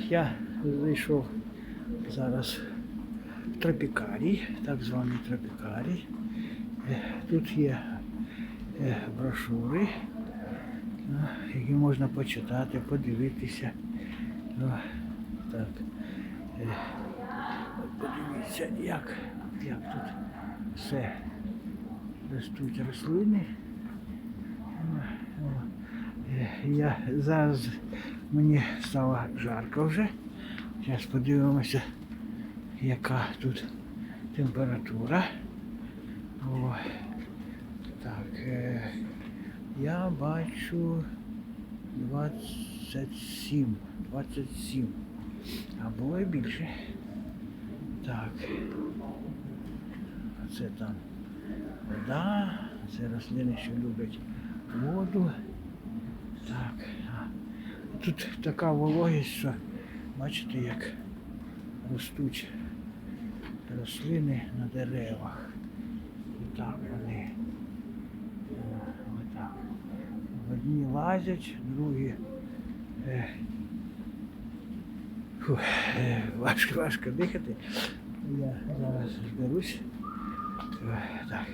Я зайшов зараз в тропікарій, так званий тропікарій. Е, Тут є е, брошури, ну, які можна почитати, подивитися. Ну, так. Е, Подивіться, як, як тут все ростуть рослини. Е, Я зараз мені стало жарко вже. Зараз подивимося, яка тут температура. О, так, е, я бачу 27. 27. А було і більше. Так. Це там вода. Це рослини, що люблять воду. Так. Тут така вологість, що бачите, як ростуть рослини на деревах. І так вони. е, Отак. Одні лазять, другі. Е, фу, е, важко, важко дихати. Я зараз зберусь. Так.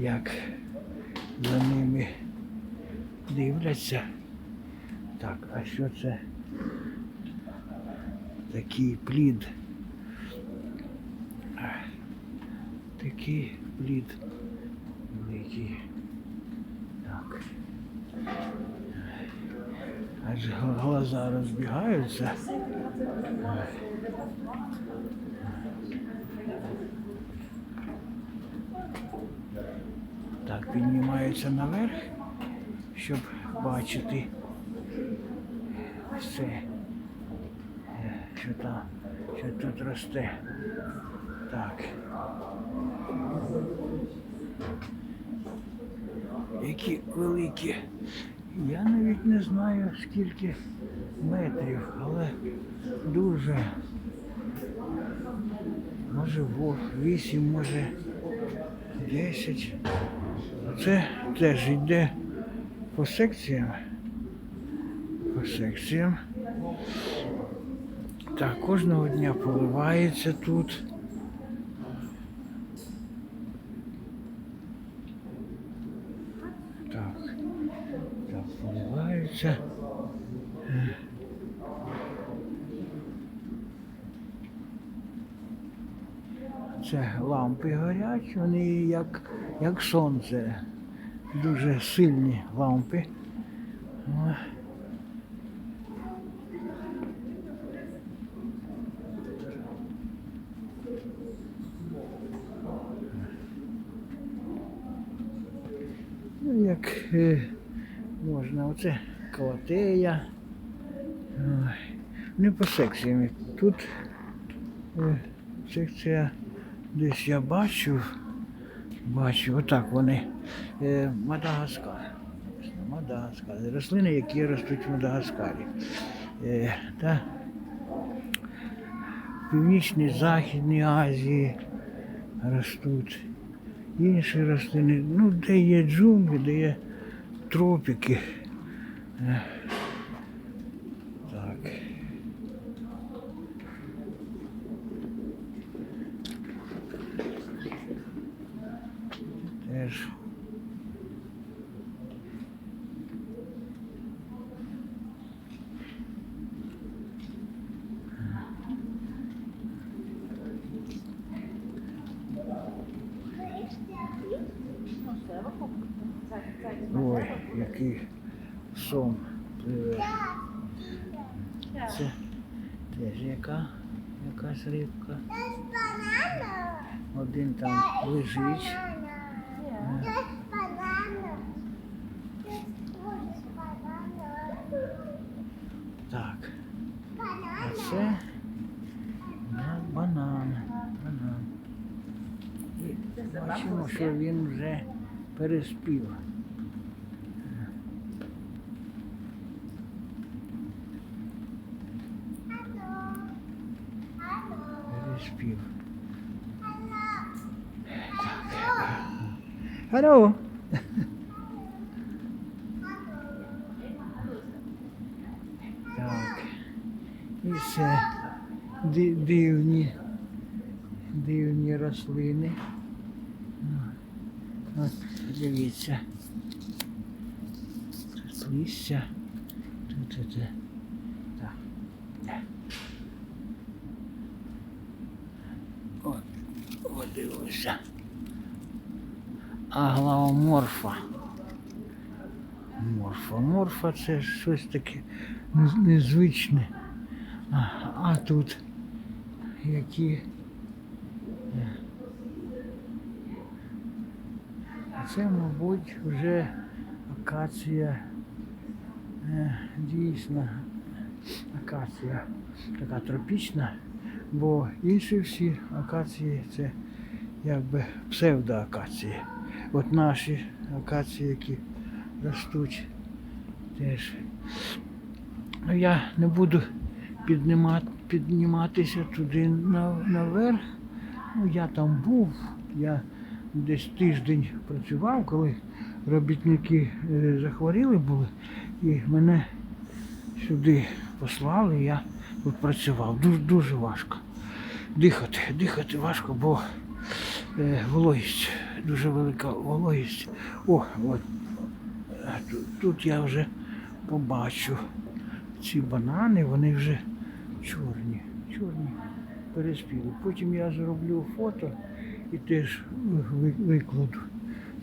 Як за ними дивляться. Так, а що це? Такий плід. Такий плід великий. Так. Аж глаза розбігаються. Так, піднімаються наверх, щоб бачити все, е, що там, що тут росте. Так. Які великі. Я навіть не знаю скільки метрів, але дуже. Може вісім, може десять. Це теж йде по секціям. По секціям. Так, кожного дня поливається тут. Так, так, поливається. Це лампи горять, вони як, як сонце. Дуже сильні лампи. Ну, як е, можна, оце калатея. Не по секціям. Тут е, секція десь я бачу. Бачу, отак вони. Е, Мадагаскар. Мадагаскар. Рослини, які ростуть в Мадагаскарі. Е, та Північній Західній Азії ростуть. Інші рослини, ну, де є джунглі, де є тропіки. Е, Так. Теж. Ой, який сон пливе. Це теж яка, якась рибка. Один там лежить. Е, Так. А це на банан. банан. І бачимо, що він вже. Переспів. Так. Hello. Це ди- дивні, дивні рослини. От, дивіться. Тут листя. Тут це. Так. От, от дивися. Аглаоморфа. Морфа. Морфа це щось таке нез- незвичне. А, тут які. е, це, мабуть, вже акація. е, Дійсно, акація така тропічна, бо інші всі акації це якби псевдоакації. От наші акації, які ростуть теж. Ну, я не буду піднімати, підніматися туди на, наверх. Ну, я там був, я десь тиждень працював, коли робітники е, захворіли були, і мене сюди послали, я тут працював. Дуже, дуже важко. Дихати, дихати важко, бо е, вологість, дуже велика вологість. О, от. Тут, тут я вже побачу ці банани, вони вже чорні, чорні, переспіли. Потім я зроблю фото і теж викладу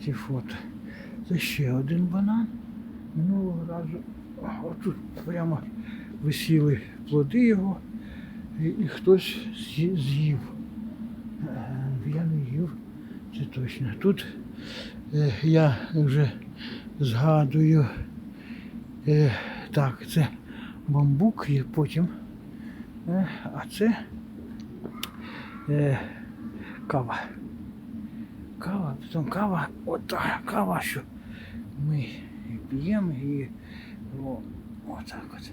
ці фото. Це ще один банан. Минулого разу отут прямо висіли плоди його, і, і хтось з'їв. Е, Я не їв, це точно. Тут е, я вже згадую. Е, так, це бамбук і потім. Е, а це е, кава. Кава, потім кава, ота кава, що ми п'ємо і о, отак от.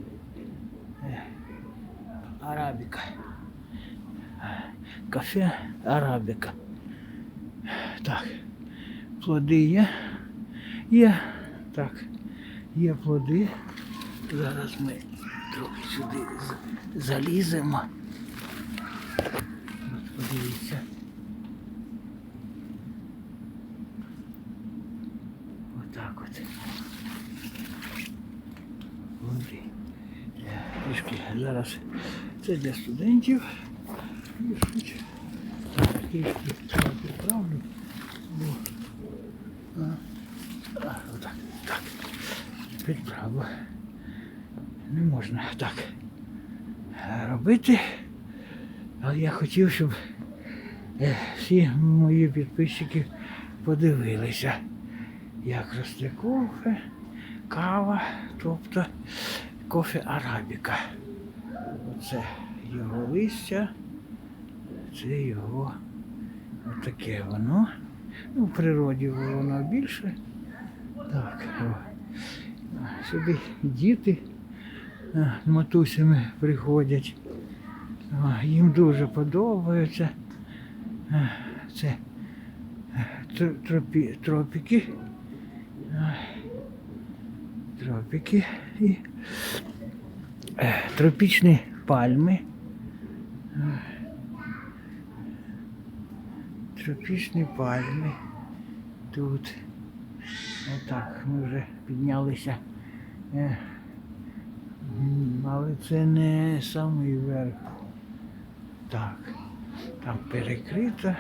Е, арабіка. Кафе арабіка. Так. Плоди є. Є. Так. Є плоди. Зараз ми трохи сюди заліземо. От подивіться. Отак от. Плоди. Е, Трішки зараз це для студентів. Трішки, а, отак, так. Підправлю. Не можна так робити. Але я хотів, щоб е, всі мої підписчики подивилися, як росте кофе, кава, тобто кофе арабіка. Оце його листя, це його отаке воно. Ну, в природі воно більше. Так, о. Сюди діти матусями приходять. Їм дуже подобається. Це е, тропі, тропіки. Тропіки і е, тропічні пальми. Тропічні пальми. Тут. Отак, ми вже піднялися. Але це не самий верх. Так. Там перекрито.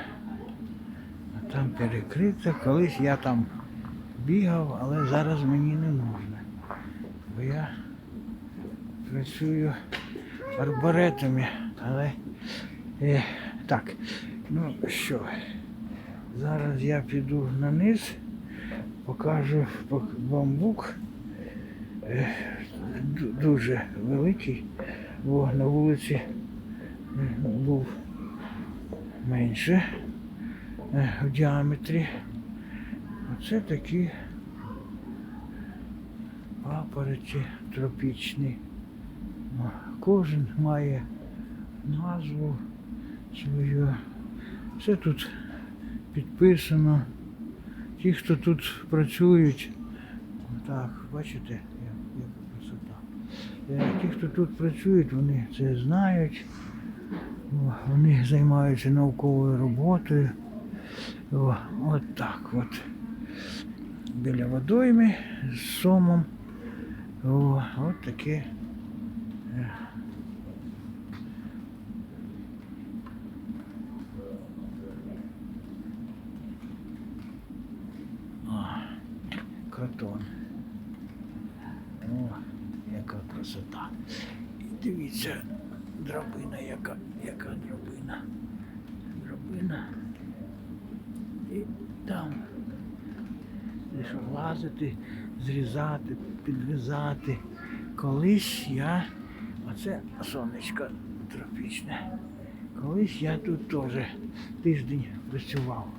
А там перекрито. Колись я там бігав, але зараз мені не можна. Бо я працюю арбаретами. Але е, так, ну що, зараз я піду на низ, покажу пок- бамбук. Е, дуже великий, бо на вулиці був менше е, в діаметрі. Оце такі папороті тропічні. Кожен має назву свою. Все тут підписано. Ті, хто тут працюють, так, бачите, як- яка красота. Е, Ті, хто тут працюють, вони це знають. Вони займаються науковою роботою. От так от. Біля водойми з сомом. О, от таке. е, О, кротон. О, яка красота. І дивіться, драбина, яка, яка драбина. Драбина. І там. Десь лазити, зрізати, підрізати. Колись я, оце сонечко тропічне. Колись я тут теж тиждень працював.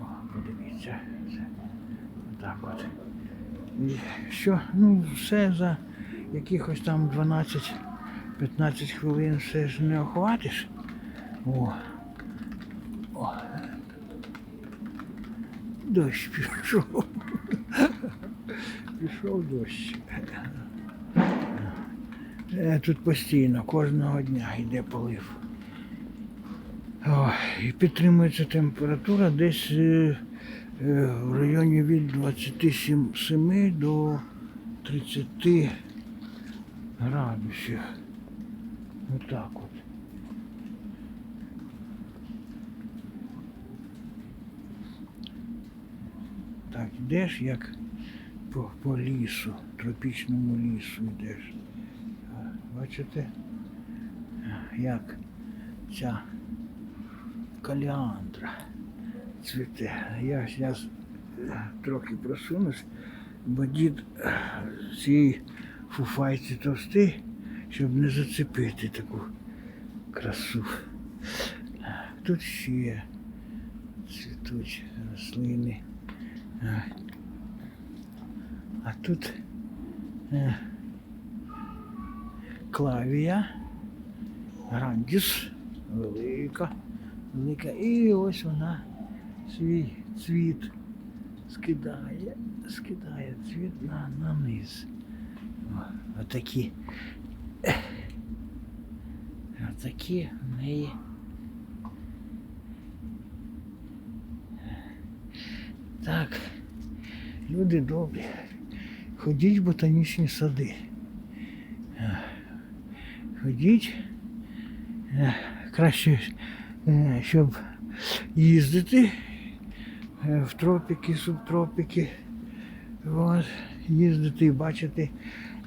О, подивіться, це отак от. Що, ну, все за якихось там 12-15 хвилин все ж не охватиш. О. О. Дощ пішов. Пішов дощ. Е, Тут постійно, кожного дня йде полив. О, і підтримується температура десь е, в районі від 27 до 30 градусів. Отак от. Так, йдеш як по, по лісу, тропічному лісу йдеш. Бачите, як ця каліандра цвіте. Я зараз трохи просунусь, бо дід е, цій фуфайці товстий, щоб не зацепити таку красу. Тут ще цвітуть рослини. А, тут е, клавія, грандіс, велика, велика. І ось вона свій цвіт скидає, скидає цвіт на, на низ. Отакі. Отакі в неї. Так, люди добрі. Ходіть в ботанічні сади. Е, Ходіть. Е, Краще, е, щоб їздити в тропіки, субтропіки. От, їздити і бачити.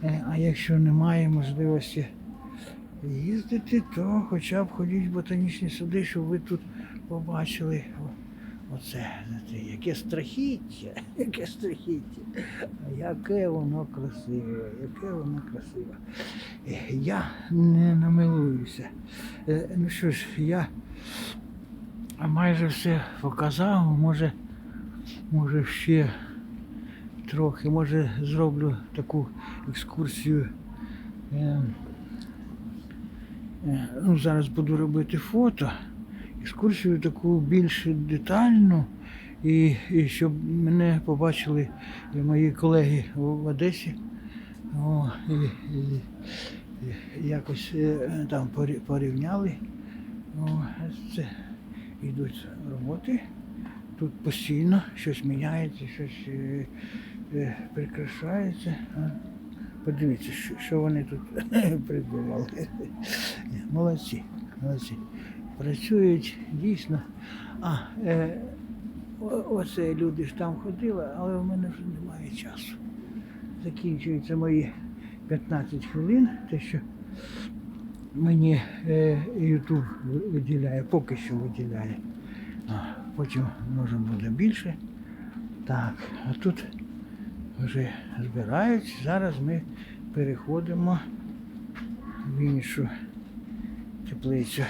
Е, А якщо немає можливості їздити, то хоча б ходіть в ботанічні сади, щоб ви тут побачили. Оце, яке страхіття, яке страхіття. Яке воно красиве, яке воно красиве. Е, Я не намилуюся. Е, Ну що ж, я майже все показав, може, може ще трохи, може зроблю таку екскурсію. Е, е, Ну, зараз буду робити фото екскурсію таку більш детальну, і, і щоб мене побачили мої колеги в Одесі. О, і, і, і якось е, там порівняли. О, це йдуть роботи. Тут постійно щось міняється, щось е, е, прикрашається. Подивіться, що, вони тут придумали. Молодці, молодці працюють дійсно. А, е, оце люди ж там ходили, але в мене вже немає часу. Закінчуються мої 15 хвилин, те, що мені е, YouTube виділяє, поки що виділяє. Потім може буде більше. Так, а тут вже збирають. Зараз ми переходимо в іншу теплицю.